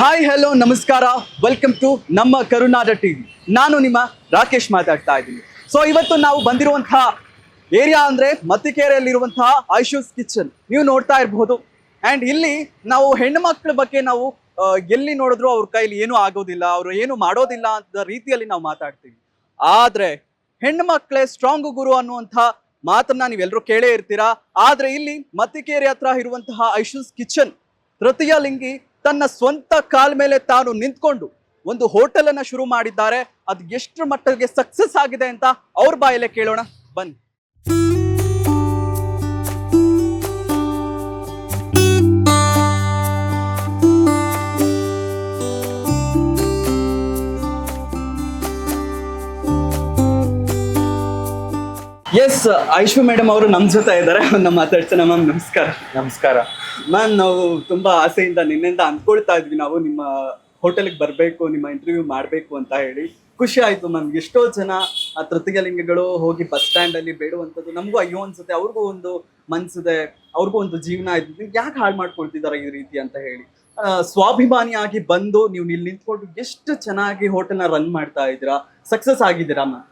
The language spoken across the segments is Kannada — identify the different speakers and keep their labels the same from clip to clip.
Speaker 1: ಹಾಯ್ ಹಲೋ ನಮಸ್ಕಾರ. ವೆಲ್ಕಮ್ ಟು ನಮ್ಮ ಕರುನಾಡ ಟಿವಿ ನಾನು ನಿಮ್ಮ ರಾಕೇಶ್ ಮಾತಾಡ್ತಾ ಇದ್ದೀನಿ. ಸೊ ಇವತ್ತು ನಾವು ಬಂದಿರುವಂತಹ ಏರಿಯಾ ಅಂದ್ರೆ ಮತ್ತಿಕೇರೆಯಲ್ಲಿರುವಂತಹ ಐಶೂಸ್ ಕಿಚನ್ ನೀವು ನೋಡ್ತಾ ಇರಬಹುದು ಅಂಡ್ ಇಲ್ಲಿ ನಾವು ಹೆಣ್ಣು ಮಕ್ಕಳ ಬಗ್ಗೆ ನಾವು ಎಲ್ಲಿ ನೋಡಿದ್ರು ಅವ್ರ ಕೈಲಿ ಏನೂ ಆಗೋದಿಲ್ಲ, ಅವರು ಏನು ಮಾಡೋದಿಲ್ಲ ಅಂತ ರೀತಿಯಲ್ಲಿ ನಾವು ಮಾತಾಡ್ತೀವಿ. ಆದ್ರೆ ಹೆಣ್ಣು ಮಕ್ಕಳೇ ಸ್ಟ್ರಾಂಗ್ ಗುರು ಅನ್ನುವಂಥ ಮಾತನ್ನ ನೀವೆಲ್ಲರೂ ಕೇಳೇ ಇರ್ತೀರಾ? ಆದ್ರೆ ಇಲ್ಲಿ ಮತ್ತಿಕೇರಿ ಹತ್ರ ಇರುವಂತಹ ಐಶೂಸ್ ಕಿಚನ್ ತೃತೀಯ ಲಿಂಗಿ ತನ್ನ ಸ್ವಂತ ಕಾಲ್ ಮೇಲೆ ತಾನು ನಿಂತ್ಕೊಂಡು ಒಂದು ಹೋಟೆಲ್ ಅನ್ನ ಶುರು ಮಾಡಿದ್ದಾರೆ. ಅದು ಎಷ್ಟು ಮಟ್ಟಿಗೆ ಸಕ್ಸಸ್ ಆಗಿದೆ ಅಂತ ಅವ್ರ ಬಾಯಲ್ಲೇ ಕೇಳೋಣ. ಬನ್ನಿ. ಎಸ್ ಐಶ್ವರ್ ಮೇಡಮ್ ಅವರು ನಮ್ಮ ಜೊತೆ ಇದ್ದಾರೆ. ಮಾತಾಡ್ಸೋಣ ಮ್ಯಾಮ್ ನಮಸ್ಕಾರ.
Speaker 2: ನಮಸ್ಕಾರ.
Speaker 1: ಮ್ಯಾಮ್, ನಾವು ತುಂಬಾ ಆಸೆಯಿಂದ ನಿನ್ನೆಯಿಂದ ಅಂದ್ಕೊಳ್ತಾ ಇದ್ವಿ. ನಾವು ನಿಮ್ಮ ಹೋಟೆಲ್ಗೆ ಬರಬೇಕು, ನಿಮ್ಮ ಇಂಟರ್ವ್ಯೂ ಮಾಡಬೇಕು ಅಂತ ಹೇಳಿ. ಖುಷಿ ಆಯ್ತು ಮ್ಯಾಮ್. ಎಷ್ಟೋ ಜನ ಆ ತೃತೀಯಲಿಂಗಗಳು ಹೋಗಿ ಬಸ್ ಸ್ಟ್ಯಾಂಡಲ್ಲಿ ಬೇಡುವಂಥದ್ದು ನಮಗೂ ಅಯ್ಯೋ ಅನ್ಸುತ್ತೆ. ಅವ್ರಿಗೂ ಒಂದು ಮನ್ಸಿದೆ, ಅವ್ರಿಗೂ ಒಂದು ಜೀವನ ಇದೆ ಯಾಕೆ ಹಾಳು ಮಾಡ್ಕೊಳ್ತಿದ್ದಾರೆ ಈ ರೀತಿ ಅಂತ ಹೇಳಿ. ಸ್ವಾಭಿಮಾನಿಯಾಗಿ ಬಂದು ನೀವು ಇಲ್ಲಿ ನಿಂತ್ಕೊಂಡು ಎಷ್ಟು ಚೆನ್ನಾಗಿ ಹೋಟೆಲ್ನ ರನ್ ಮಾಡ್ತಾ ಇದ್ದೀರಾ? ಸಕ್ಸಸ್ ಆಗಿದ್ದೀರಾ ma'am?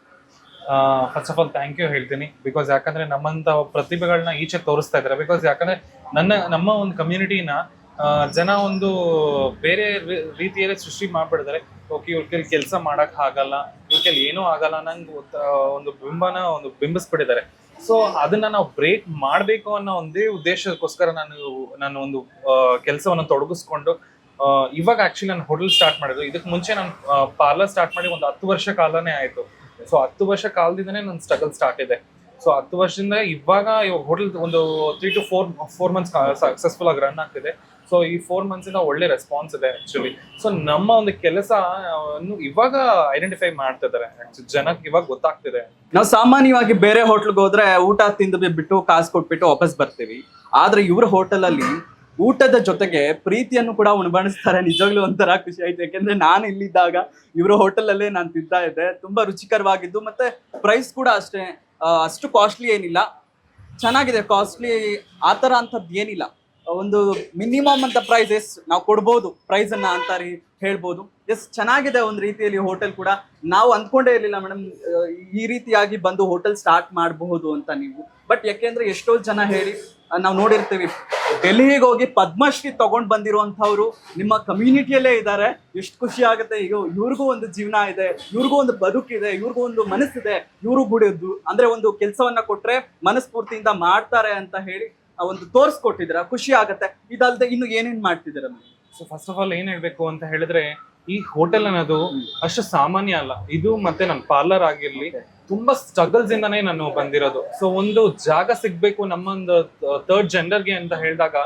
Speaker 2: First of all thank you ಹೇಳ್ತೀನಿ. ಬಿಕಾಸ್ ಯಾಕಂದ್ರೆ ನಮ್ಮಂತ ಪ್ರತಿಭೆಗಳನ್ನ ಈಚೆ ತೋರಿಸ್ತಾ ಇದ್ದಾರೆ. ಬಿಕಾಸ್ ಯಾಕಂದ್ರೆ ನನ್ನ, ನಮ್ಮ ಒಂದು ಕಮ್ಯುನಿಟಿನ ಜನ ಒಂದು ಬೇರೆ ರೀತಿಯಲ್ಲಿ ಸೃಷ್ಟಿ ಮಾಡ್ಬಿಡ್ತಾರೆ ಓಕೆ ಇವ್ರ ಕೈಲಿ ಕೆಲಸ ಮಾಡಕ್ ಆಗಲ್ಲ. ಇವ್ರ ಏನೂ ಆಗಲ್ಲ ನಂಗೆ ಒಂದು ಬಿಂಬನ ಒಂದು ಬಿಂಬಿಸ್ಬಿಟ್ಟಿದ್ದಾರೆ. ಸೊ ಅದನ್ನ ನಾವು ಬ್ರೇಕ್ ಮಾಡಬೇಕು ಅನ್ನೋ ಒಂದೇ ಉದ್ದೇಶಕ್ಕೋಸ್ಕರ ನಾನು ನಾನು ಒಂದು ಕೆಲಸವನ್ನು ತೊಡಗಿಸ್ಕೊಂಡು ಇವಾಗ ಆಕ್ಚುಲಿ ನಾನು ಹೋಟೆಲ್ ಸ್ಟಾರ್ಟ್ ಮಾಡಿದ್ದು. ಇದಕ್ಕೆ ಮುಂಚೆ ನಾನು ಪಾರ್ಲರ್ ಸ್ಟಾರ್ಟ್ ಮಾಡಿ ಒಂದು ಹತ್ತು ವರ್ಷ ಕಾಲನೇ ಆಯ್ತು. ಸೊ ಹತ್ತು ವರ್ಷ ಕಾಲದಿಂದನೇ ನನ್ನ ಸ್ಟ್ರಗಲ್ ಸ್ಟಾರ್ಟ್ ಇದೆ. ಸೊ ಹತ್ತು ವರ್ಷದಿಂದ ಇವಾಗ ಹೋಟೆಲ್ ಒಂದು three to four four months successful ಆಗಿ ರನ್ ಆಗ್ತಿದೆ. ಸೊ ಈ ಫೋರ್ ಮಂತ್ಸ್ ಇಂದ ಒಳ್ಳೆ ರೆಸ್ಪಾನ್ಸ್ ಇದೆ ಆ್ಯಕ್ಚುಲಿ ಸೊ ನಮ್ಮ ಒಂದು ಕೆಲಸ ಇವಾಗ ಐಡೆಂಟಿಫೈ ಮಾಡ್ತಿದ್ದಾರೆ Actually, ಜನಕ್ಕೆ ಇವಾಗ ಗೊತ್ತಾಗ್ತಿದೆ.
Speaker 1: ನಾವು ಸಾಮಾನ್ಯವಾಗಿ ಬೇರೆ ಹೋಟ್ಲಿಗೆ ಹೋದ್ರೆ ಊಟ ತಿಂದು ಬಿಟ್ಟು ಕಾಸು ಕೊಟ್ಬಿಟ್ಟು ವಾಪಸ್ ಬರ್ತೀವಿ. ಆದ್ರೆ ಇವ್ರ ಹೋಟೆಲ್ ಅಲ್ಲಿ ಊಟದ ಜೊತೆಗೆ ಪ್ರೀತಿಯನ್ನು ಕೂಡ ಉಣಬಣಿಸ್ತಾರೆ. ನಿಜವಾಗ್ಲೂ ಒಂಥರ ಖುಷಿ ಆಯ್ತು. ಯಾಕೆಂದ್ರೆ ನಾನು ಇಲ್ಲಿದ್ದಾಗ ಇವರ ಹೋಟೆಲ್ ಅಲ್ಲೇ ನಾನು ತಿಂತಾ ಇದ್ದೆ. ತುಂಬಾ ರುಚಿಕರವಾಗಿದ್ದು ಮತ್ತೆ ಪ್ರೈಸ್ ಕೂಡ ಅಷ್ಟೇ. ಅಷ್ಟು ಕಾಸ್ಟ್ಲಿ ಏನಿಲ್ಲ. ಚೆನ್ನಾಗಿದೆ ಕಾಸ್ಟ್ಲಿ ಆ ಥರ ಅಂಥದ್ದು ಏನಿಲ್ಲ. ಒಂದು ಮಿನಿಮಮ್ ಅಂತ ಪ್ರೈಸ್ ಎಸ್ ನಾವು ಕೊಡ್ಬೋದು. ಪ್ರೈಸ್ ಅನ್ನ ಅಂತ ಹೇಳ್ಬೋದು. ಎಸ್ ಚೆನ್ನಾಗಿದೆ ಒಂದು ರೀತಿಯಲ್ಲಿ ಹೋಟೆಲ್ ಕೂಡ. ನಾವು ಅಂದ್ಕೊಂಡೇ ಇರಲಿಲ್ಲ ಮೇಡಮ್ ಈ ರೀತಿಯಾಗಿ ಬಂದು ಹೋಟೆಲ್ ಸ್ಟಾರ್ಟ್ ಮಾಡಬಹುದು ಅಂತ ನೀವು. ಬಟ್ ಯಾಕೆಂದ್ರೆ ಎಷ್ಟೋ ಜನ ಹೇಳಿ ನಾವು ನೋಡಿರ್ತೀವಿ. ಡೆಲ್ಲಿಗೆ ಹೋಗಿ ಪದ್ಮಶ್ರೀ ತಗೊಂಡ್ ಬಂದಿರುವಂತವ್ರು ನಿಮ್ಮ ಕಮ್ಯುನಿಟಿಯಲ್ಲೇ ಇದ್ದಾರೆ. ಎಷ್ಟು ಖುಷಿ ಆಗುತ್ತೆ. ಈಗ ಇವ್ರಿಗೂ ಒಂದು ಜೀವನ ಇದೆ, ಇವ್ರಿಗೂ ಒಂದು ಬದುಕಿದೆ ಇವ್ರಿಗೂ ಒಂದು ಮನಸ್ಸಿದೆ. ಇವರು ಗುಡಿದ್ದು. ಅಂದ್ರೆ ಒಂದು ಕೆಲಸವನ್ನ ಕೊಟ್ರೆ ಮನಸ್ಫೂರ್ತಿಯಿಂದ ಮಾಡ್ತಾರೆ ಅಂತ ಹೇಳಿ ಒಂದು ತೋರಿಸ್ಕೊಟ್ಟಿದ್ದೀರಾ. ಖುಷಿ ಆಗತ್ತೆ. ಇದಲ್ದೆ ಇನ್ನು ಏನೇನ್ ಮಾಡ್ತಿದ್ದೀರಾ
Speaker 2: ಸೊ ಫಸ್ಟ್ ಆಫ್ ಆಲ್ ಏನ್ ಹೇಳ್ಬೇಕು ಅಂತ ಹೇಳಿದ್ರೆ ಈ ಹೋಟೆಲ್ ಅನ್ನೋದು ಅಷ್ಟು ಸಾಮಾನ್ಯ ಅಲ್ಲ. ಇದು ಮತ್ತೆ ನನ್ನ ಪಾರ್ಲರ್ ಆಗಿರ್ಲಿ ತುಂಬಾ ಸ್ಟ್ರಗಲ್ಸ್ ಇಂದಾನೇ ನಾನು ಬಂದಿರೋದು. ಸೊ ಒಂದು ಜಾಗ ಸಿಗ್ಬೇಕು ನಮ್ಮೊಂದು ಥರ್ಡ್ ಜೆಂಡರ್ಗೆ ಅಂತ ಹೇಳಿದಾಗ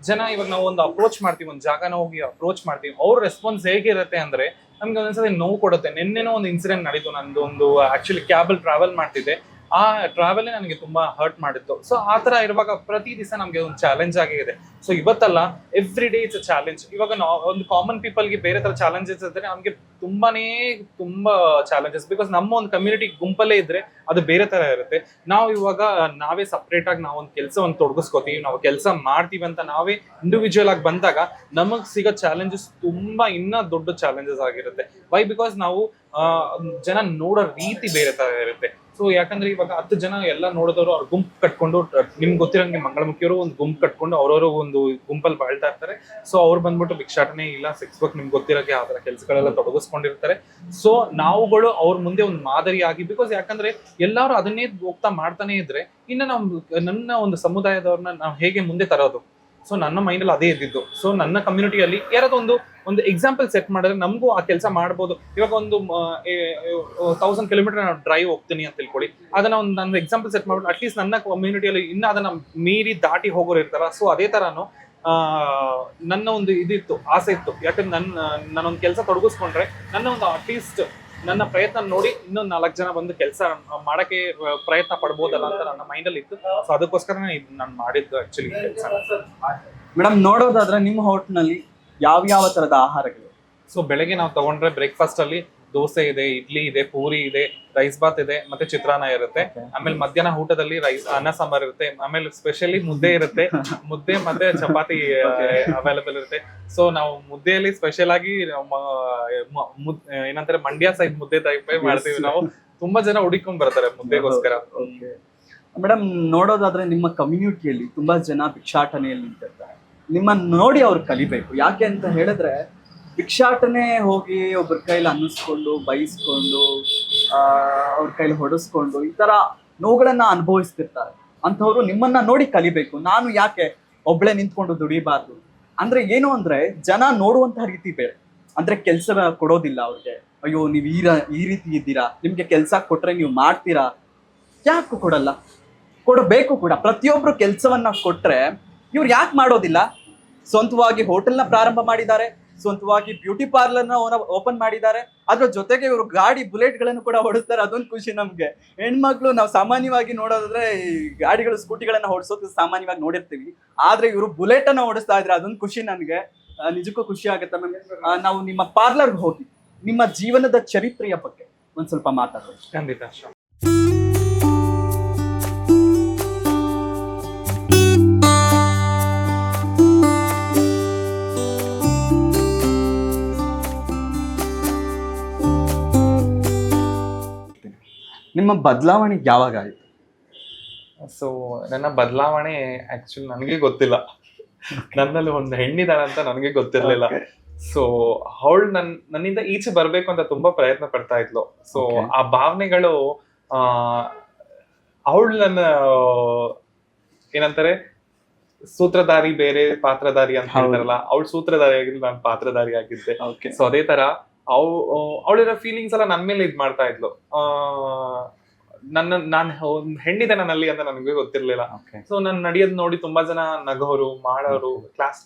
Speaker 2: ಜನ ಇವಾಗ ನಾವು ಒಂದು ಅಪ್ರೋಚ್ ಮಾಡ್ತೀವಿ ಒಂದು ಜಾಗನ ಹೋಗಿ ಅಪ್ರೋಚ್ ಮಾಡ್ತೀವಿ. ಅವ್ರ ರೆಸ್ಪಾನ್ಸ್ ಹೇಗಿರುತ್ತೆ ಅಂದ್ರೆ ನಮ್ಗೆ ಒಂದೊಂದ್ಸರಿ ನೋವು ಕೊಡುತ್ತೆ. ನಿನ್ನೆನೋ ಒಂದು ಇನ್ಸಿಡೆಂಟ್ ನಡೀತು ನಂದು ಒಂದು ಆಕ್ಚುಲಿ ಕ್ಯಾಬಲ್ ಟ್ರಾವೆಲ್ ಮಾಡ್ತಿದ್ದೆ. ಆ ಟ್ರಾವೆಲ್ ನನಗೆ ತುಂಬಾ ಹರ್ಟ್ ಮಾಡಿತ್ತು ಸೊ ಆ ತರ ಇರುವಾಗ ಪ್ರತಿ ದಿವಸ ನಮ್ಗೆ ಒಂದು ಚಾಲೆಂಜ್ ಆಗಿದೆ ಸೊ ಇವತ್ತಲ್ಲ every day it's a challenge ಇವಾಗ ಒಂದು ಕಾಮನ್ ಪೀಪಲ್ಗೆ ಬೇರೆ ತರ ಚಾಲೆಂಜಸ್ ಇದ್ರೆ ನಮ್ಗೆ ತುಂಬಾನೇ ತುಂಬಾ ಚಾಲೆಂಜಸ್ ಬಿಕಾಸ್ ನಮ್ಮ ಒಂದು ಕಮ್ಯುನಿಟಿ ಗುಂಪಲ್ಲೇ ಇದ್ರೆ ಅದು ಬೇರೆ ತರ ಇರುತ್ತೆ. ನಾವು ಇವಾಗ, ನಾವೇ ಸಪ್ರೇಟ್ ಆಗಿ ನಾವು ಒಂದು ಕೆಲಸವನ್ನು ತೊಡಗಿಸ್ಕೋತೀವಿ, ನಾವು ಕೆಲಸ ಮಾಡ್ತೀವಿ ಅಂತ ನಾವೇ ಇಂಡಿವಿಜುವಲ್ ಆಗಿ ಬಂದಾಗ ನಮಗ್ ಸಿಗೋ ಚಾಲೆಂಜಸ್ ತುಂಬಾ ಇನ್ನ ದೊಡ್ಡ ಚಾಲೆಂಜಸ್ ಆಗಿರುತ್ತೆ. ವೈ ಬಿಕಾಸ್ ನಾವು ಜನ ನೋಡೋ ರೀತಿ ಬೇರೆ ತರ ಇರುತ್ತೆ. ಸೊ ಯಾಕಂದ್ರೆ ಇವಾಗ ಹತ್ತು ಜನ ಎಲ್ಲ ನೋಡಿದವರು ಅವ್ರ ಗುಂಪು ಕಟ್ಕೊಂಡು, ನಿಮ್ಗೆ ಗೊತ್ತಿರಂಗೆ ಮಂಗಳಮುಖಿಯವರು ಒಂದು ಗುಂಪು ಕಟ್ಕೊಂಡು ಅವ್ರವರು ಒಂದು ಗುಂಪಲ್ಲಿ ಬಾಳ್ತಾ ಇರ್ತಾರೆ. ಸೊ ಅವ್ರು ಬಂದ್ಬಿಟ್ಟು ಭಿಕ್ಷಾಟನೆ ಇಲ್ಲ ಸಿಕ್ಸ್ ವರ್ಕ್ ನಿಮ್ಗೆ ಗೊತ್ತಿರೋಕೆ ಆ ಥರ ಕೆಲಸಗಳೆಲ್ಲ ತೊಡಗಿಸ್ಕೊಂಡಿರ್ತಾರೆ. ಸೊ ನಾವುಗಳು ಅವ್ರ ಮುಂದೆ ಒಂದು ಮಾದರಿಯಾಗಿ ಬಿಕಾಸ್ ಯಾಕಂದ್ರೆ ಎಲ್ಲರೂ ಅದನ್ನೇ ಹೋಗ್ತಾ ಮಾಡ್ತಾನೆ ಇದ್ರೆ, ಇನ್ನು ನಾವು ನನ್ನ ಒಂದು ಸಮುದಾಯದವ್ರನ್ನ ನಾವು ಹೇಗೆ ಮುಂದೆ ತರೋದು? ಸೊ ನನ್ನ ಮೈಂಡಲ್ಲಿ ಅದೇ ಇದ್ದಿದ್ದು ಸೊ ನನ್ನ ಕಮ್ಯುನಿಟಿಯಲ್ಲಿ ಯಾರಾದ್ರೂ ಒಂದು ಒಂದು ಎಕ್ಸಾಂಪಲ್ ಸೆಟ್ ಮಾಡಿದ್ರೆ ನಮಗೂ ಆ ಕೆಲಸ ಮಾಡ್ಬೋದು. ಇವಾಗ ಒಂದು ತೌಸಂಡ್ ಕಿಲೋಮೀಟರ್ ನಾನು ಡ್ರೈವ್ ಹೋಗ್ತೀನಿ ಅಂತ ತಿಳ್ಕೊಳ್ಳಿ. ಅದನ್ನ ಒಂದು ನನ್ನ ಎಕ್ಸಾಂಪಲ್ ಸೆಟ್ ಮಾಡ್ಬಿಟ್ಟು ಅಟ್ಲೀಸ್ಟ್ ನನ್ನ ಕಮ್ಯುನಿಟಿಯಲ್ಲಿ ಇನ್ನ ಅದನ್ನ ಮೀರಿ ದಾಟಿ ಹೋಗೋರು ಇರ್ತಾರ. ಸೊ ಅದೇ ತರಾನು ಆ, ನನ್ನ ಒಂದು ಇದಿತ್ತು ಆಸೆ ಇತ್ತು. ಯಾಕಂದ್ರೆ ನನ್ನ ನಾನೊಂದು ಕೆಲಸ ತೊಡಗಿಸ್ಕೊಂಡ್ರೆ ನನ್ನ ಒಂದು ಅಟ್ಲೀಸ್ಟ್ ನನ್ನ ಪ್ರಯತ್ನ ನೋಡಿ ಇನ್ನೊಂದು ನಾಲ್ಕು ಜನ ಬಂದು ಕೆಲಸ ಮಾಡಕ್ಕೆ ಪ್ರಯತ್ನ ಪಡ್ಬೋದಲ್ಲ ಅಂತ ನನ್ನ ಮೈಂಡಲ್ಲಿ ಇತ್ತು ಸೊ ಅದಕ್ಕೋಸ್ಕರ ನಾನು ಮಾಡಿದ್ದು ಆಕ್ಚುಲಿ ಕೆಲಸ.
Speaker 1: ಮೇಡಮ್ ನೋಡೋದಾದ್ರೆ ನಿಮ್ಮ ಹೋಟ್ನಲ್ಲಿ ಯಾವ ಯಾವ ತರದ ಆಹಾರಗಳು
Speaker 2: ಸೊ ಬೆಳಗ್ಗೆ ನಾವು ತಗೊಂಡ್ರೆ ಬ್ರೇಕ್ಫಾಸ್ಟ್ ಅಲ್ಲಿ ದೋಸೆ ಇದೆ ಇಡ್ಲಿ ಇದೆ ಪೂರಿ ಇದೆ ರೈಸ್ ಬಾತ್ ಇದೆ ಮತ್ತೆ ಚಿತ್ರಾನ್ನ ಇರುತ್ತೆ. ಆಮೇಲೆ ಮಧ್ಯಾಹ್ನ ಊಟದಲ್ಲಿ ರೈಸ್ ಅನ್ನ ಸಾಂಬಾರ್ ಇರುತ್ತೆ. ಆಮೇಲೆ ಸ್ಪೆಷಲಿ ಮುದ್ದೆ ಇರುತ್ತೆ. ಮುದ್ದೆ ಮತ್ತೆ ಚಪಾತಿ ಅವೈಲೇಬಲ್ ಇರುತ್ತೆ. ಸೊ ನಾವು ಮುದ್ದೆಯಲ್ಲಿ ಸ್ಪೆಷಲ್ ಆಗಿ ಏನಂತಾರೆ ಮಂಡ್ಯ ಸೈಡ್ ಮುದ್ದೆ ಟೈಪ್ ಮಾಡ್ತೀವಿ ನಾವು. ತುಂಬಾ ಜನ ಹುಡುಕೊಂಡ್ ಬರ್ತಾರೆ ಮುದ್ದೆಗೋಸ್ಕರ.
Speaker 1: ಮೇಡಮ್ ನೋಡೋದಾದ್ರೆ ನಿಮ್ಮ ಕಮ್ಯುನಿಟಿಯಲ್ಲಿ ತುಂಬಾ ಜನ ಭಿಕ್ಷಾಟನೆಯಲ್ಲಿ ನಿಮ್ಮನ್ನ ನೋಡಿ ಅವ್ರು ಕಲಿಬೇಕು. ಯಾಕೆ ಅಂತ ಹೇಳಿದ್ರೆ ಭಿಕ್ಷಾಟನೆ ಹೋಗಿ ಒಬ್ರ ಕೈಲಿ ಅನ್ನಿಸ್ಕೊಂಡು ಬೈಸ್ಕೊಂಡು ಆ, ಅವ್ರ ಕೈಲಿ ಹೊಡೆಸ್ಕೊಂಡು ಈ ತರ ನೋವುಗಳನ್ನ ಅನುಭವಿಸ್ತಿರ್ತಾರೆ. ಅಂಥವ್ರು ನಿಮ್ಮನ್ನ ನೋಡಿ ಕಲಿಬೇಕು. ನಾನು ಯಾಕೆ ಒಬ್ಳೆ ನಿಂತ್ಕೊಂಡು ದುಡಿಬಾರ್ದು? ಅಂದ್ರೆ ಏನು ಅಂದ್ರೆ ಜನ ನೋಡುವಂತಹ ರೀತಿ ಬೇರೆ. ಅಂದ್ರೆ ಕೆಲಸ ಕೊಡೋದಿಲ್ಲ ಅವ್ರಿಗೆ. ಅಯ್ಯೋ ನೀವು ಈ ಈ ರೀತಿ ಇದ್ದೀರಾ? ನಿಮ್ಗೆ ಕೆಲಸ ಕೊಟ್ರೆ ನೀವು ಮಾಡ್ತೀರಾ? ಯಾಕೆ ಕೊಡಲ್ಲ. ಕೊಡಬೇಕು ಕೂಡ. ಪ್ರತಿಯೊಬ್ರು ಕೆಲಸವನ್ನ ಕೊಟ್ರೆ ಇವ್ರು ಯಾಕೆ ಮಾಡೋದಿಲ್ಲ? ಸ್ವಂತವಾಗಿ ಹೋಟೆಲ್ನ ಪ್ರಾರಂಭ ಮಾಡಿದ್ದಾರೆ. ಸ್ವಂತವಾಗಿ ಬ್ಯೂಟಿ ಪಾರ್ಲರ್ನ ಓಪನ್ ಮಾಡಿದ್ದಾರೆ. ಅದ್ರ ಜೊತೆಗೆ ಇವರು ಗಾಡಿ ಬುಲೆಟ್ಗಳನ್ನು ಕೂಡ ಓಡಿಸ್ತಾರೆ. ಅದೊಂದು ಖುಷಿ ನಮ್ಗೆ. ಹೆಣ್ಮಕ್ಳು ನಾವು ಸಾಮಾನ್ಯವಾಗಿ ನೋಡೋದಾದ್ರೆ ಈ ಗಾಡಿಗಳು, ಸ್ಕೂಟಿಗಳನ್ನ ಓಡಿಸೋದು ಸಾಮಾನ್ಯವಾಗಿ ನೋಡಿರ್ತೀವಿ. ಆದ್ರೆ ಇವರು ಬುಲೆಟ್ ಅನ್ನ ಓಡಿಸ್ತಾ ಇದ್ರೆ ಅದೊಂದು ಖುಷಿ ನನ್ಗೆ ನಿಜಕ್ಕೂ ಖುಷಿ ಆಗುತ್ತೆ ಮ್ಯಾಮ್. ನಾವು ನಿಮ್ಮ ಪಾರ್ಲರ್ ಹೋಗಿ ನಿಮ್ಮ ಜೀವನದ ಚರಿತ್ರೆಯ ಬಗ್ಗೆ ಒಂದ್ ಸ್ವಲ್ಪ ಮಾತಾಡೋದು
Speaker 2: ಖಂಡಿತ.
Speaker 1: ನಿಮ್ಮ ಬದಲಾವಣೆ ಯಾವಾಗ ಆಯ್ತು?
Speaker 2: ಸೊ ನನ್ನ ಬದಲಾವಣೆ ಆಕ್ಚುಲಿ ನನಗೆ ಗೊತ್ತಿಲ್ಲ. ನನ್ನಲ್ಲಿ ಒಂದು ಹೆಣ್ಣಿದಾಳ ಅಂತ ನನಗೆ ಗೊತ್ತಿರಲಿಲ್ಲ. ಸೊ ಅವಳು ನನ್ನ ನನ್ನಿಂದ ಈಚೆ ಬರಬೇಕು ಅಂತ ತುಂಬಾ ಪ್ರಯತ್ನ ಪಡ್ತಾ ಇದ್ಲು. ಸೊ ಆ ಭಾವನೆಗಳು ಆ ಅವಳು ನನ್ನ ಏನಂತಾರೆ ಸೂತ್ರಧಾರಿ ಬೇರೆ ಪಾತ್ರಧಾರಿ ಅಂತ. ಹೇಳ್ತಾರಲ್ಲ ಅವಳು ಸೂತ್ರಧಾರಿ ಆಗಿದ್ದು ನಾನು ಪಾತ್ರಧಾರಿ ಆಗಿದ್ದೆ ಸೊ ಅದೇ ತರ ಅವ್ ಅವಳಿರೋ ಫೀಲಿಂಗ್ಸ್ ಎಲ್ಲ ನನ್ ಮೇಲೆ ಇದ್ ಮಾಡ್ತಾ ಇದ್ಲು. ನನ್ನ ನಾನ್ ಹೆಣ್ಣಿದೆ ನನ್ನಲ್ಲಿ ಅಂತ ನನಗೆ ಗೊತ್ತಿರ್ಲಿಲ್ಲ. ಸೊ ನಾನು ನಡೆಯೋದ್ ನೋಡಿ ತುಂಬಾ ಜನ ನಗೋರು ಮಾಡೋರು ಕ್ಲಾಸ್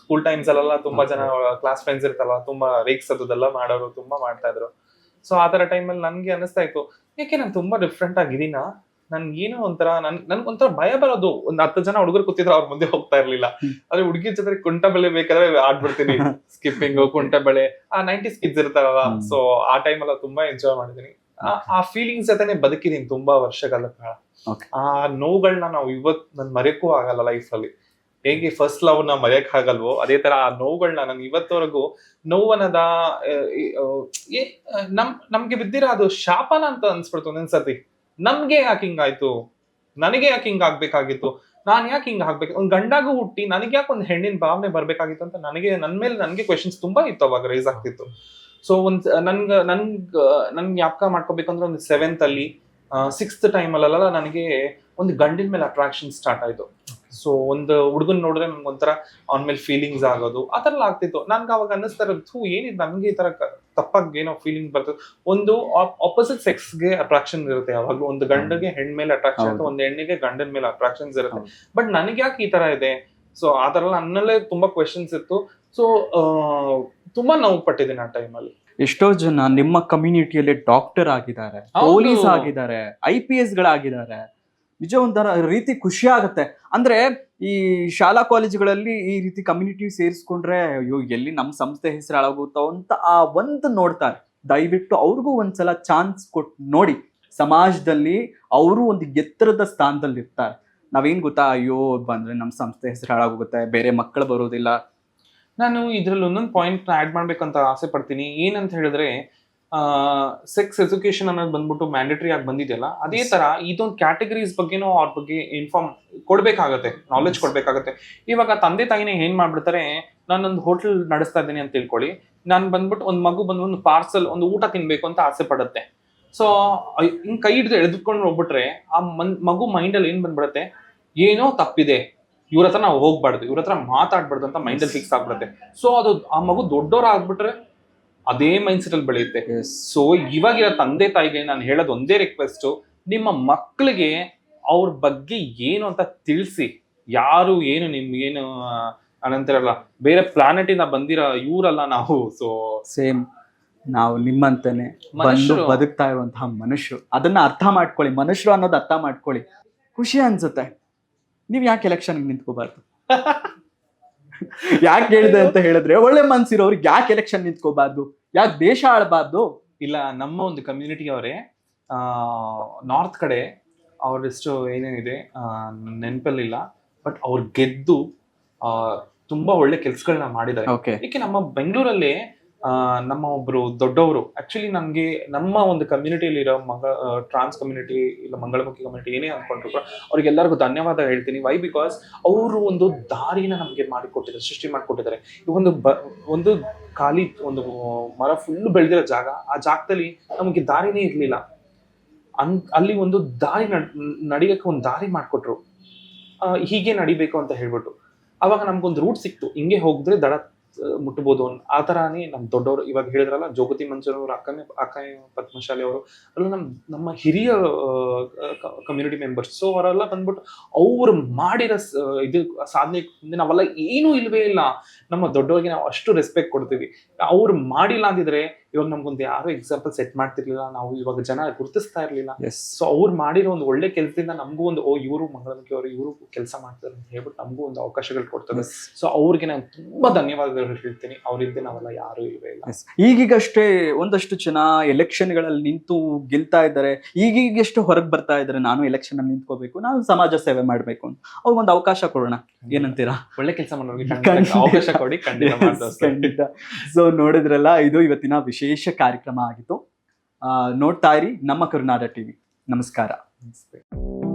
Speaker 2: ಸ್ಕೂಲ್ ಟೈಮ್ಸ್ ಅಲ್ಲೆಲ್ಲ ತುಂಬಾ ಜನ ಕ್ಲಾಸ್ ಫ್ರೆಂಡ್ಸ್ ಇರ್ತಲ್ಲ ತುಂಬಾ ರೇಗ್ಸೋದೆಲ್ಲ ಮಾಡೋರು ತುಂಬಾ ಮಾಡ್ತಾ ಇದ್ರು. ಸೊ ಆ ತರ ಟೈಮಲ್ಲಿ ನನ್ಗೆ ಅನಿಸ್ತಾ ಇತ್ತು ಯಾಕೆ ನಾನು ತುಂಬಾ ಡಿಫ್ರೆಂಟ್ ಆಗಿದ್ದೀನ? ನನ್ಗೆ ಏನೋ ಒಂಥರ ನನ್ ನನ್ಗೊಂಥರ ಒಂಥರ ಭಯ ಬರೋದು. ಒಂದ್ ಹತ್ತು ಜನ ಹುಡುಗರು ಕೂತಿದ್ರೆ ಅವ್ರ ಮುಂದೆ ಹೋಗ್ತಾ ಇರ್ಲಿಲ್ಲ. ಆದ್ರೆ ಹುಡುಗಿ ಜೊತೆ ಕುಂಟ ಬೆಳೆ ಬೇಕಾದ್ರೆ ಆಡ್ಬಿಡ್ತೀನಿ. ಸ್ಕಿಪ್ಪಿಂಗ್ ಕುಂಟ ಬೆಳೆ. ಆ ನೈಂಟಿ ಸ್ಕಿಡ್ಸ್ ಇರ್ತಾರಲ್ಲ. ಸೊ ಆ ಟೈಮ್ ಎಲ್ಲ ತುಂಬಾ ಎಂಜಾಯ್ ಮಾಡಿದೀನಿ. ಆ- ಫೀಲಿಂಗ್ಸ್ ಜೊತೆನೆ ಬದುಕಿದೀನಿ ತುಂಬಾ ವರ್ಷಗಳ ಕಾಲ ಆ ನೋವುಗಳನ್ನ ನಾವು ಇವತ್ ನನ್ ಮರೆಯಕ್ಕೂ ಆಗಲ್ಲ ಲೈಫ್ ಅಲ್ಲಿ. ಹೇಗೆ ಫಸ್ಟ್ ಲವ್ನ ಮರೆಯಕ್ ಆಗಲ್ವೋ ಅದೇ ತರ ಆ ನೋವುಗಳನ್ನ ನಾನು ಇವತ್ತವರೆಗೂ ನೋವನದ ನಮ್ ನಮ್ಗೆ ಬಿದ್ದಿರೋ ಅದು ಶಾಪನ ಅಂತ ಅನ್ಸ್ಬಿಡ್ತು ಒಂದೊಂದ್ಸತಿ ನಮ್ಗೆ ಯಾಕೆ ಹಿಂಗಾಯ್ತು? ನನಗೆ ಯಾಕೆ ಹಿಂಗ್ ಆಗ್ಬೇಕಾಗಿತ್ತು ನಾನು ಯಾಕೆ ಹಿಂಗ್ ಆಗ್ಬೇಕು ಒಂದು ಗಂಡಾಗೂ ಹುಟ್ಟಿ ನನಗೆ ಯಾಕೆ ಒಂದು ಹೆಣ್ಣಿನ ಭಾವನೆ ಬರ್ಬೇಕಾಗಿತ್ತು ಅಂತ ನನಗೆ ನನ್ನ ಮೇಲೆ ನನಗೆ ಕ್ವೆಶನ್ಸ್ ತುಂಬಾ ಇತ್ತು ಅವಾಗ ರೈಸ್ ಆಗ್ತಿತ್ತು. ಸೊ ಒಂದ್, ನನ್ಗೆ ನನ್ಗೆ, ನನ್ ಜ್ಞಾಪಕ ಮಾಡ್ಕೋಬೇಕಂದ್ರೆ ಒಂದು ಸೆವೆಂತ್ ಅಲ್ಲಿ ಸಿಕ್ಸ್ತ್ ಟೈಮ್ ಅಲ್ಲೆಲ್ಲ ನನಗೆ ಒಂದು ಗಂಡಿನ ಮೇಲೆ ಅಟ್ರಾಕ್ಷನ್ ಸ್ಟಾರ್ಟ್ ಆಯ್ತು. ಸೊ ಒಂದು ಹುಡುಗನ್ ನೋಡಿದ್ರೆ ನಮ್ಗೆ ಒಂಥರ ಅವನ ಮೇಲೆ ಫೀಲಿಂಗ್ಸ್ ಆಗೋದು ಆ ಥರ ಎಲ್ಲ ಆಗ್ತಿತ್ತು. ನನ್ಗೆ ಅವಾಗ ಅನ್ನಿಸ್ತಾ ಇರೋದು ಥೂ ಏನಿದೆ ನನ್ಗೆ ಈ ತರ ಕ- ತಪ್ಪಾಗಿ ಏನೋ ಫೀಲಿಂಗ್ ಬರ್ತದೆ. ಒಂದು ಆಪೋಸಿಟ್ ಸೆಕ್ಸ್ಗೆ ಅಟ್ರಾಕ್ಷನ್ ಇರುತ್ತೆ ಯಾವಾಗಲೂ. ಒಂದು ಗಂಡಿಗೆ ಹೆಣ್ಣು ಮೇಲೆ ಅಟ್ರಾಕ್ಷನ್ ಇರುತ್ತೆ ಒಂದು ಹೆಣ್ಣಿಗೆ ಗಂಡನ ಮೇಲೆ ಅಟ್ರಾಕ್ಷನ್ಸ್ ಇರುತ್ತೆ. ಬಟ್ ನನಗೆ ಯಾಕೆ ಈ ತರ ಇದೆ? ಸೊ ಆ ಥರ ನನ್ನಲ್ಲೇ ತುಂಬಾ ಕ್ವೆಶನ್ಸ್ ಇತ್ತು. ಸೊ ತುಂಬಾ ನೋವು ಪಟ್ಟಿದ್ದೀನಿ ಆ ಟೈಮಲ್ಲಿ
Speaker 1: ಎಷ್ಟೋ ಜನ ನಿಮ್ಮ ಕಮ್ಯುನಿಟಿಯಲ್ಲಿ ಡಾಕ್ಟರ್ ಆಗಿದ್ದಾರೆ ಪೊಲೀಸ್ ಆಗಿದ್ದಾರೆ ಐ ಪಿ ಎಸ್ ಗಳಾಗಿದ್ದಾರೆ. ನಿಜ ಒಂಥರ ರೀತಿ ಖುಷಿ ಆಗುತ್ತೆ ಅಂದ್ರೆ ಈ ಶಾಲಾ ಕಾಲೇಜುಗಳಲ್ಲಿ ಈ ರೀತಿ ಕಮ್ಯುನಿಟಿ ಸೇರಿಸ್ಕೊಂಡ್ರೆ ಅಯ್ಯೋ, ಎಲ್ಲಿ ನಮ್ಮ ಸಂಸ್ಥೆ ಹೆಸರು ಹಾಳಾಗುತ್ತೋ ಅಂತ ಆ ಒಂದು ನೋಡ್ತಾರೆ. ದಯವಿಟ್ಟು ಅವ್ರಿಗೂ ಒಂದ್ಸಲ ಚಾನ್ಸ್ ಕೊಟ್ಟು ನೋಡಿ. ಸಮಾಜದಲ್ಲಿ ಅವರು ಒಂದು ಎತ್ತರದ ಸ್ಥಾನದಲ್ಲಿ ಇರ್ತಾರೆ ನಾವೇನ್ ಗೊತ್ತಾ? ಅಯ್ಯೋ, ಬಂದ್ರೆ ನಮ್ಮ ಸಂಸ್ಥೆ ಹೆಸರು ಹಾಳಾಗುತ್ತೆ ಬೇರೆ ಮಕ್ಕಳು ಬರೋದಿಲ್ಲ.
Speaker 2: ನಾನು ಇದ್ರಲ್ಲಿ ಒಂದೊಂದು ಪಾಯಿಂಟ್ ಆಡ್ ಮಾಡ್ಬೇಕಂತ ಆಸೆ ಪಡ್ತೀನಿ. ಏನಂತ ಹೇಳಿದ್ರೆ ಸೆಕ್ಸ್ ಎಜುಕೇಶನ್ ಅನ್ನೋದು ಬಂದ್ಬಿಟ್ಟು ಮ್ಯಾಂಡೇಟರಿ ಆಗಿ ಬಂದಿದೆಯಲ್ಲ ಅದೇ. ತರ ಇದೊಂದು ಕ್ಯಾಟಗರೀಸ್ ಬಗ್ಗೆನೂ ಅವ್ರ ಬಗ್ಗೆ ಇನ್ಫಾರ್ಮ್ ಕೊಡ್ಬೇಕಾಗತ್ತೆ ನಾಲೆಜ್. ಕೊಡ್ಬೇಕಾಗತ್ತೆ. ಇವಾಗ ತಂದೆ ತಾಯಿನೇ ಏನ್ ಮಾಡ್ಬಿಡ್ತಾರೆ ನಾನೊಂದು ಹೋಟೆಲ್ ನಡೆಸ್ತಾ ಇದ್ದೀನಿ ಅಂತ ತಿಳ್ಕೊಳ್ಳಿ. ನಾನು ಬಂದ್ಬಿಟ್ಟು ಒಂದು ಮಗು ಬಂದು ಒಂದು ಪಾರ್ಸಲ್ ಒಂದು ಊಟ ತಿನ್ಬೇಕು ಅಂತ ಆಸೆ ಪಡುತ್ತೆ. ಸೊ ಹಿಂಗ್ ಕೈ ಹಿಡಿದು ಎಳೆದುಕೊಂಡು ಹೋಗ್ಬಿಟ್ರೆ ಆ ಮನ್ ಮಗು ಮೈಂಡಲ್ಲಿ ಏನ್ ಬಂದ್ಬಿಡುತ್ತೆ ಏನೋ ತಪ್ಪಿದೆ. ಇವ್ರ ಹತ್ರ ನಾವು ಹೋಗ್ಬಾರ್ದು ಇವ್ರ ಹತ್ರ ಮಾತಾಡ್ಬಾರ್ದು ಅಂತ ಮೈಂಡಲ್ಲಿ ಫಿಕ್ಸ್ ಆಗ್ಬಿಡುತ್ತೆ. ಸೊ ಅದು ಆ ಮಗು ದೊಡ್ಡವ್ರ ಆಗ್ಬಿಟ್ರೆ ಅದೇ ಮೈಂಡ್ ಸೆಟ್ ಅಲ್ಲಿ ಬೆಳೆಯುತ್ತೆ. ಸೊ ಇವಾಗಿರೋ ತಂದೆ ತಾಯಿಗೆ ನಾನು ಹೇಳೋದು ಒಂದೇ ರಿಕ್ವೆಸ್ಟ್ ನಿಮ್ಮ ಮಕ್ಕಳಿಗೆ ಅವ್ರ ಬಗ್ಗೆ ಏನು ಅಂತ ತಿಳಿಸಿ. ಯಾರು ಏನು ನಿಮ್ಗೇನು ಅನಂತರಲ್ಲ ಬೇರೆ ಪ್ಲಾನೆಟ್ ಇಂದ ಬಂದಿರೋ ಇವರಲ್ಲ ನಾವು. ಸೊ
Speaker 1: ಸೇಮ್ ನಾವು ನಿಮ್ಮಂತಾನೆ ಬಂದು. ಬದುಕ್ತಾ ಇರುವಂತಹ ಮನುಷ್ಯರು. ಅದನ್ನ ಅರ್ಥ ಮಾಡ್ಕೊಳ್ಳಿ. ಮನುಷ್ಯರು ಅನ್ನೋದು ಅರ್ಥ ಮಾಡ್ಕೊಳ್ಳಿ. ಖುಷಿ ಅನ್ಸುತ್ತೆ. ನೀವ್ ಯಾಕೆ ಎಲೆಕ್ಷನ್ ನಿಂತ್ಕೋಬಾರ್ದು? ಯಾಕೆ ಹೇಳಿದೆ ಅಂತ ಹೇಳಿದ್ರೆ ಒಳ್ಳೆ ಮನ್ಸಿರೋರ್ಗೆ ಯಾಕೆ ಎಲೆಕ್ಷನ್ ನಿಂತ್ಕೋಬಾರ್ದು? ಯಾಕೆ ದೇಶ ಆಳ್ಬಾರ್ದು?
Speaker 2: ಇಲ್ಲ ನಮ್ಮ ಒಂದು ಕಮ್ಯುನಿಟಿ ಅವರೇ ನಾರ್ತ್ ಕಡೆ ಅವರೆಷ್ಟು ಏನೇನಿದೆ ನೆನಪಲ್ಲಿಲ್ಲ ಬಟ್ ಅವ್ರು ಗೆದ್ದು ಆ, ತುಂಬಾ ಒಳ್ಳೆ ಕೆಲ್ಸಗಳನ್ನ ಮಾಡಿದ್ದಾರೆ. ಏಕೆ ನಮ್ಮ ಬೆಂಗಳೂರಲ್ಲಿ ನಮ್ಮ ಒಬ್ರು ದೊಡ್ಡವರು. ಆಕ್ಚುಲಿ ನಮ್ಗೆ ನಮ್ಮ ಒಂದು ಕಮ್ಯುನಿಟಿಯಲ್ಲಿ ಇರೋ ಮಂಗ ಟ್ರಾನ್ಸ್ ಕಮ್ಯುನಿಟಿ ಇಲ್ಲ ಮಂಗಳಮುಖಿ ಕಮ್ಯುನಿಟಿ ಏನೇ ಅಂದ್ಕೊಂಡ್ರು ಕೂಡ ಅವ್ರಿಗೆಲ್ಲರಿಗೂ ಧನ್ಯವಾದ ಹೇಳ್ತೀನಿ. ವೈ ಬಿಕಾಸ್ ಅವರು ಒಂದು ದಾರಿನ ನಮಗೆ ಮಾಡಿಕೊಟ್ಟಿದ್ದಾರೆ, ಸೃಷ್ಟಿ ಮಾಡಿಕೊಟ್ಟಿದ್ದಾರೆ. ಒಂದು ಬ, ಒಂದು ಖಾಲಿ ಒಂದು ಮರ ಫುಲ್ ಬೆಳೆದಿರೋ ಜಾಗ, ಆ ಜಾಗದಲ್ಲಿ ನಮಗೆ ದಾರಿನೇ ಇರಲಿಲ್ಲ. ಅನ್, ಅಲ್ಲಿ ಒಂದು ದಾರಿ ನಡ್, ನಡಿಯಕ್ಕೆ ಒಂದು ದಾರಿ ಮಾಡಿಕೊಟ್ರು. ಹೀಗೆ ನಡಿಬೇಕು ಅಂತ ಹೇಳ್ಬಿಟ್ಟು. ಅವಾಗ ನಮ್ಗೊಂದು ರೂಟ್ ಸಿಕ್ತು. ಹಿಂಗೆ ಹೋಗಿದ್ರೆ ದಡ ಮುಟ್ಬೋದು ಆ ತರಾನೇ ನಮ್ ದೊಡ್ಡವರು ಇವಾಗ ಹೇಳಿದ್ರಲ್ಲ ಜೋಗತಿ ಮಂಜರವ್ರ ಅಕ್ಕನೇ ಅಕ್ಕ ಪದ್ಮಶಾಲಿ ಅವರು ಅಲ್ಲ ನಮ್, ನಮ್ಮ ಹಿರಿಯ ಕಮ್ಯುನಿಟಿ ಮೆಂಬರ್ಸ್ ಸೊ ಅವರೆಲ್ಲ ಬಂದ್ಬಿಟ್ಟು ಅವ್ರು ಮಾಡಿರೋ ಇದು, ಸಾಧನೆ ಮುಂದೆ ನಾವೆಲ್ಲ ಏನೂ ಇಲ್ವೇ ಇಲ್ಲ. ನಮ್ಮ ದೊಡ್ಡವರಿಗೆ ನಾವು ಅಷ್ಟು ರೆಸ್ಪೆಕ್ಟ್ ಕೊಡ್ತೀವಿ. ಅವ್ರು ಮಾಡಿಲ್ಲ ಅಂದಿದ್ರೆ ಇವಾಗ ನಮ್ಗೊಂದು ಯಾರು ಎಕ್ಸಾಂಪಲ್ ಸೆಟ್ ಮಾಡ್ತಿರ್ಲಿಲ್ಲ ನಾವು ಇವಾಗ ಜನ ಗುರುತಿಸ್ತಾ ಇರ್ಲಿಲ್ಲ. ಸೊ ಅವ್ರು ಮಾಡಿರೋ ಒಂದು ಒಳ್ಳೆ ಕೆಲಸದಿಂದ ನಮಗೂ ಒಂದು ಓ ಇವರು ಮಂಗಳಮುಖಿ ಅವರು ಇವರು ಕೆಲಸ ಮಾಡ್ತಾರೆ ಅಂತ ಹೇಳ್ಬಿಟ್ಟು ನಮಗೂ ಒಂದು ಅವಕಾಶಗಳು ಕೊಡ್ತಾರೆ. ಸೊ ಅವ್ರಿಗೆ ನಾನು ತುಂಬಾ ಧನ್ಯವಾದಗಳು ಹೇಳ್ತೀನಿ. ಅವ್ರಿಂದ ನಾವೆಲ್ಲ ಯಾರು ಇಲ್ವೇ ಇಲ್ಲ.
Speaker 1: ಈಗೀಗಷ್ಟೇ ಒಂದಷ್ಟು ಜನ ಎಲೆಕ್ಷನ್ಗಳಲ್ಲಿ ನಿಂತು ಗೆಲ್ತಾ ಇದ್ದಾರೆ. ಈಗೀಗಷ್ಟು ಹೊರಗೆ ಬರ್ತಾ ಇದ್ದಾರೆ. ನಾನು ಎಲೆಕ್ಷನ್ ಅಲ್ಲಿ ನಿಂತ್ಕೋಬೇಕು. ನಾನು ಸಮಾಜ ಸೇವೆ ಮಾಡಬೇಕು ಅಂತ. ಅವ್ರಿಗೊಂದು ಅವಕಾಶ ಕೊಡೋಣ. ಏನಂತೀರಾ?
Speaker 2: ಒಳ್ಳೆ ಕೆಲಸ ಮಾಡೋರಿಗೆ ಅವಕಾಶ ಕೊಡಿ. ಖಂಡಿತ
Speaker 1: ಸೊ ನೋಡಿದ್ರಲ್ಲ ಇದು ಇವತ್ತಿನ ವಿಶೇಷ ಕಾರ್ಯಕ್ರಮ ಆಗಿತ್ತು. ನೋಡ್ತಾ ಇರಿ ನಮ್ಮ ಕರುನಾಡ ಟಿವಿ. ನಮಸ್ಕಾರ.
Speaker 2: ಸರ್.